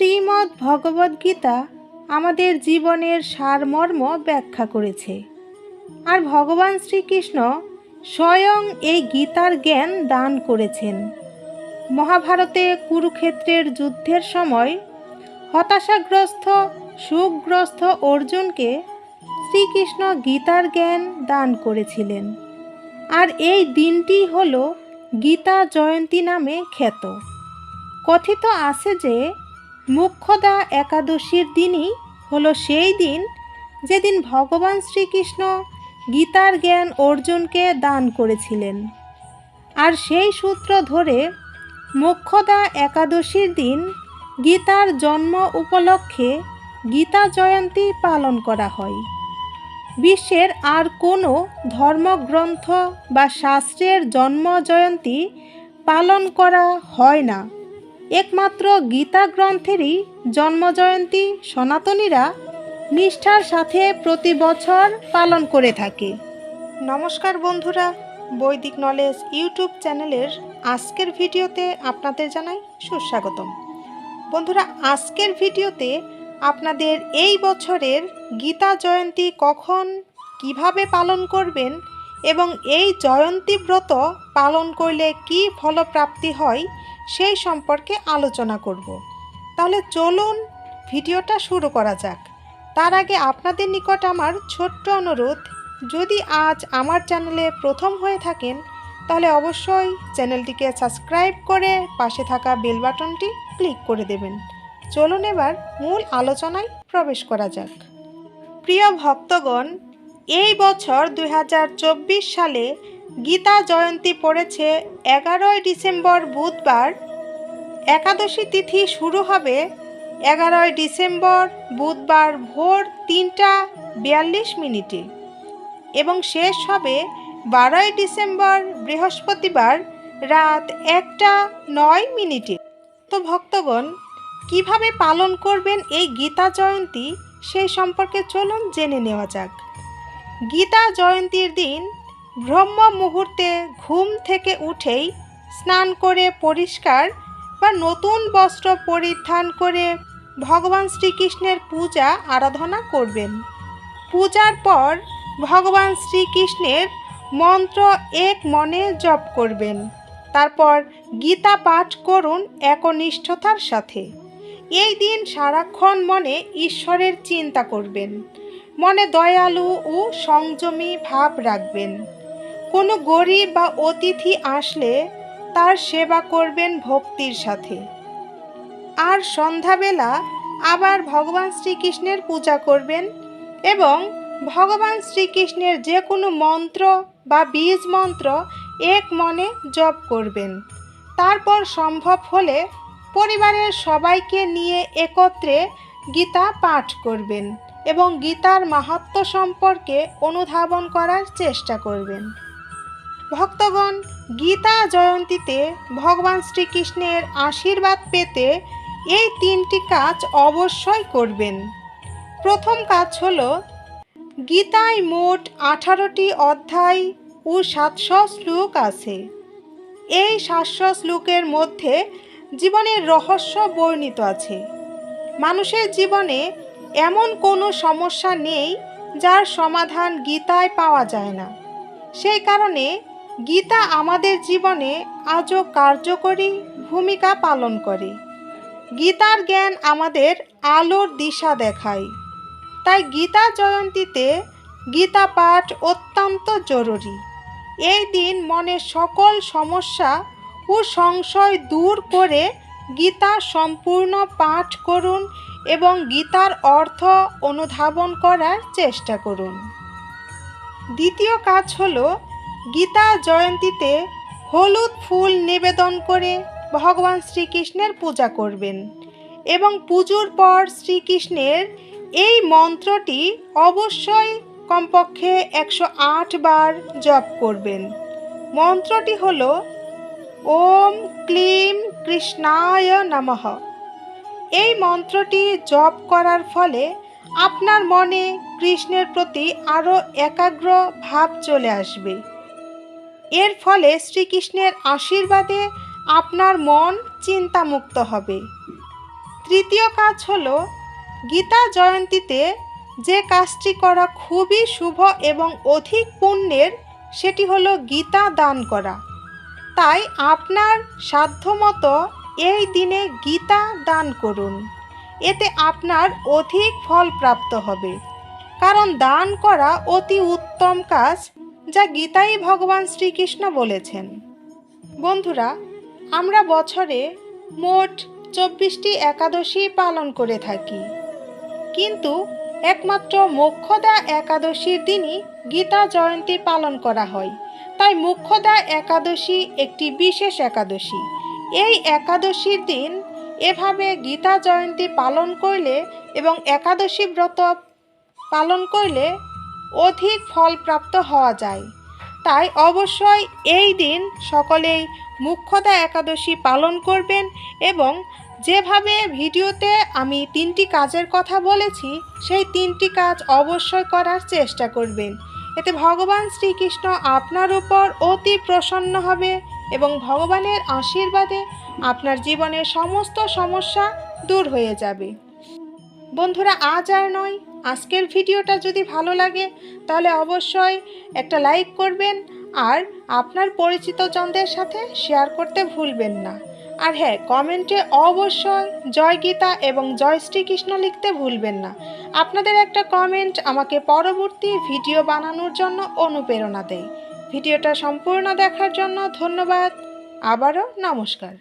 শ্রীমদ্ ভগবদ্গীতা আমাদের জীবনের সারমর্ম ব্যাখ্যা করেছে। আর ভগবান শ্রীকৃষ্ণ স্বয়ং এই গীতার জ্ঞান দান করেছেন। মহাভারতে কুরুক্ষেত্রের যুদ্ধের সময় হতাশাগ্রস্ত, সুখগ্রস্ত অর্জুনকে শ্রীকৃষ্ণ গীতার জ্ঞান দান করেছিলেন। আর এই দিনটি হল গীতা জয়ন্তী নামে খ্যাত। কথিত আছে যে মুখ্যদা একাদশীর দিনই হলো সেই দিন যেদিন ভগবান শ্রীকৃষ্ণ গীতার জ্ঞান অর্জুনকে দান করেছিলেন। আর সেই সূত্র ধরে মোক্ষদা একাদশীর দিন গীতার জন্ম উপলক্ষে গীতা জয়ন্তী পালন করা হয়। বিশ্বের আর কোনো ধর্মগ্রন্থ বা শাস্ত্রের জন্ম জয়ন্তী পালন করা হয় না। একমাত্র গীতা গ্রন্থেরই জন্মজয়ন্তী সনাতনীরা নিষ্ঠার সাথে প্রতি বছর পালন করে থাকে। নমস্কার বন্ধুরা, বৈদিক নলেজ ইউটিউব চ্যানেলের আজকের ভিডিওতে আপনাদের জানাই সুস্বাগতম। বন্ধুরা, আজকের ভিডিওতে আপনাদের এই বছরের গীতা জয়ন্তী কখন, কীভাবে পালন করবেন এবং এই জয়ন্তী ব্রত পালন করলে কি ফলপ্রাপ্তি হয় সেই সম্পর্কে আলোচনা করব। তাহলে চলুন ভিডিওটা শুরু করা যাক। তার আগে আপনাদের নিকট আমার ছোট্ট অনুরোধ, যদি আজ আমার চ্যানেলে প্রথম হয়ে থাকেন, তাহলে অবশ্যই চ্যানেলটিকে সাবস্ক্রাইব করে পাশে থাকা বেল বাটনটি ক্লিক করে দেবেন। চলুন এবার মূল আলোচনায় প্রবেশ করা যাক। প্রিয় ভক্তগণ এই বছর দু হাজার চব্বিশ সালে গীতা জয়ন্তী পড়েছে এগারোই ডিসেম্বর বুধবার। একাদশী তিথি শুরু হবে এগারোই ডিসেম্বর বুধবার ভোর তিনটা বিয়াল্লিশ মিনিটে এবং শেষ হবে বারোই ডিসেম্বর বৃহস্পতিবার রাত একটা নয় মিনিটে। তো ভক্তগণ, কীভাবে পালন করবেন এই গীতা জয়ন্তী সেই সম্পর্কে চলুন জেনে নেওয়া যাক। গীতা জয়ন্তীর দিন ব্রহ্ম মুহূর্তে ঘুম থেকে উঠেই স্নান করে পরিষ্কার বা নতুন বস্ত্র পরিধান করে ভগবান শ্রীকৃষ্ণের পূজা আরাধনা করবেন। পূজার পর ভগবান শ্রীকৃষ্ণের মন্ত্র এক মনে জপ করবেন। তারপর গীতা পাঠ করুন একনিষ্ঠতার সাথে। এই দিন সারাক্ষণ মনে ঈশ্বরের চিন্তা করবেন। মনে দয়ালু ও সংযমী ভাব রাখবেন। কোনো গরিব বা অতিথি আসলে তার সেবা করবেন ভক্তির সাথে। আর সন্ধ্যাবেলা আবার ভগবান শ্রীকৃষ্ণের পূজা করবেন এবং ভগবান শ্রীকৃষ্ণের যে কোনো মন্ত্র বা বীজ মন্ত্র এক মনে জপ করবেন। তারপর সম্ভব হলে পরিবারের সবাইকে নিয়ে একত্রে গীতা পাঠ করবেন। এবং গীতার মাহাত্ম সম্পর্কে অনুধাবন করার চেষ্টা করবেন। ভক্তগণ, গীতা জয়ন্তীতে ভগবান শ্রীকৃষ্ণের আশীর্বাদ পেতে এই তিনটি কাজ অবশ্যই করবেন। প্রথম কাজ হল, গীতায় মোট আঠারোটি অধ্যায় ও সাতশো শ্লোক আছে। এই সাতশো শ্লোকের মধ্যে জীবনের রহস্য বর্ণিত আছে। মানুষের জীবনে এমন কোনো সমস্যা নেই যার সমাধান গীতায় পাওয়া যায় না। সেই কারণে গীতা আমাদের জীবনে আজও কার্যকরী ভূমিকা পালন করে। গীতার জ্ঞান আমাদের আলোর দিশা দেখায়। তাই গীতা জয়ন্তীতে গীতা পাঠ অত্যন্ত জরুরি। এই দিন মনের সকল সমস্যা ও সংশয় দূর করে গীতা সম্পূর্ণ পাঠ করুন এবং গীতার অর্থ অনুধাবন করার চেষ্টা করুন। দ্বিতীয় কাজ হল গীতা জয়ন্তীতে হলুদ ফুল নিবেদন করে ভগবান শ্রীকৃষ্ণের পূজা করবেন এবং পুজোর পর শ্রীকৃষ্ণের এই মন্ত্রটি অবশ্যই কমপক্ষে একশো আট বার জপ করবেন। মন্ত্রটি হল ওম ক্লিম কৃষ্ণায় নমঃ। এই মন্ত্রটি জপ করার ফলে আপনার মনে কৃষ্ণের প্রতি আরও একাগ্র ভাব চলে আসবে। এর ফলে শ্রীকৃষ্ণের আশীর্বাদে আপনার মন চিন্তামুক্ত হবে। তৃতীয় কাজ হল, গীতা জয়ন্তীতে যে কাজটি করা খুবই শুভ এবং অধিক পুণ্যের, সেটি হলো গীতা দান করা। তাই আপনার সাধ্যমতো এই দিনে গীতা দান করুন। এতে আপনার অধিক ফল প্রাপ্ত হবে। কারণ দান করা অতি উত্তম কাজ যা গীতাই ভগবান শ্রীকৃষ্ণ বলেছেন। বন্ধুরা, আমরা বছরে মোট চব্বিশটি একাদশী পালন করে থাকি। কিন্তু একমাত্র মোক্ষদা একাদশীর দিনই গীতা জয়ন্তী পালন করা হয়। তাই মুখ্যদা একাদশী একটি বিশেষ একাদশী। এই একাদশীর দিন এভাবে গীতা জয়ন্তী পালন করলে এবং একাদশী ব্রত পালন করলে অধিক ফল প্রাপ্ত হওয়া যায়। তাই অবশ্যই এই দিন সকলেই মুখ্যতা একাদশী পালন করবেন এবং যেভাবে ভিডিওতে আমি তিনটি কাজের কথা বলেছি, সেই তিনটি কাজ অবশ্যই করার চেষ্টা করবেন। এতে ভগবান শ্রীকৃষ্ণ আপনার উপর অতি প্রসন্ন হবে। এবং ভগবানের আশীর্বাদে আপনার জীবনের সমস্ত সমস্যা দূর হয়ে যাবে। বন্ধুরা, আজ আর নয়। আজকের ভিডিওটা যদি ভালো লাগে, তাহলে অবশ্যই একটা লাইক করবেন আর আপনার পরিচিত জনদের সাথে শেয়ার করতে ভুলবেন না। আর হ্যাঁ কমেন্টে অবশ্যই জয় গীতা এবং জয় শ্রীকৃষ্ণ লিখতে ভুলবেন না। আপনাদের একটা কমেন্ট আমাকে পরবর্তী ভিডিও বানানোর জন্য অনুপ্রেরণা দেয়। ভিডিওটা সম্পূর্ণ দেখার জন্য ধন্যবাদ। আবারও নমস্কার।